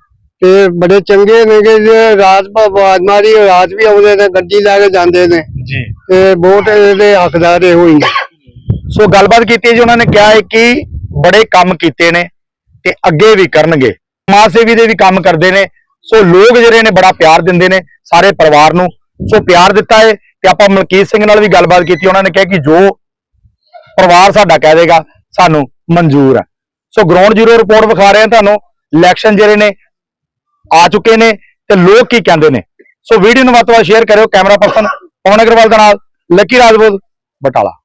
ਤੇ ਬੜੇ ਚੰਗੇ ਨੇ ਕਿ ਜੇ ਰਾਤ ਆਵਾਜ਼ ਮਾਰੀ ਰਾਤ ਵੀ ਆਉਂਦੇ ਨੇ ਗੱਡੀ ਲੈ ਕੇ ਜਾਂਦੇ ਨੇ। ਜੀ। ਤੇ ਵੋਟ ਇਹਦੇ ਹੱਕਦਾਰ ਇਹੋ ਹੀ ਨੇ। ਸੋ ਗੱਲਬਾਤ ਕੀਤੀ ਜੀ ਉਹਨਾਂ ਨੇ ਕਿਹਾ ਹੈ ਕਿ ਬੜੇ ਕੰਮ ਕੀਤੇ ਨੇ ਤੇ ਅੱਗੇ ਵੀ ਕਰਨਗੇ। ਸਮਾਜ ਸੇਵੀ ਦੇ ਵੀ ਕੰਮ ਕਰਦੇ ਨੇ। ਸੋ ਲੋਕ ਜਿਹੜੇ ਨੇ ਬੜਾ ਪਿਆਰ ਦਿੰਦੇ ਨੇ ਸਾਰੇ ਪਰਿਵਾਰ ਨੂੰ। ਸੋ ਪਿਆਰ ਦਿੱਤਾ ਹੈ ਤੇ ਆਪਾਂ ਮਲਕੀਤ ਸਿੰਘ ਨਾਲ ਵੀ ਗੱਲਬਾਤ ਕੀਤੀ। ਉਹਨਾਂ ਨੇ ਕਿਹਾ ਕਿ ਜੋ ਪਰਿਵਾਰ ਸਾਡਾ ਕਹਿ ਦੇਗਾ ਸਾਨੂੰ ਮਨਜ਼ੂਰ ਹੈ ਸੋ ਗਰਾਊਂਡ ਜ਼ੀਰੋ ਰਿਪੋਰਟ ਵਿਖਾ ਰਹੇ ਹਾਂ ਤੁਹਾਨੂੰ। ਇਲੈਕਸ਼ਨ ਜਿਹੜੇ ਨੇ ਆ ਚੁੱਕੇ ਨੇ ਤੇ ਲੋਕ ਕੀ ਕਹਿੰਦੇ ਨੇ? ਸੋ ਵੀਡੀਓ ਨੂੰ ਵੱਧ ਤੋਂ ਵੱਧ ਸ਼ੇਅਰ ਕਰਿਓ ਕੈਮਰਾ ਪਰਸਨ ਪਵਨ ਅਗਰਵਾਲ ਦੇ ਨਾਲ, ਲੱਕੀ ਰਾਜਪੂਤ, ਬਟਾਲਾ।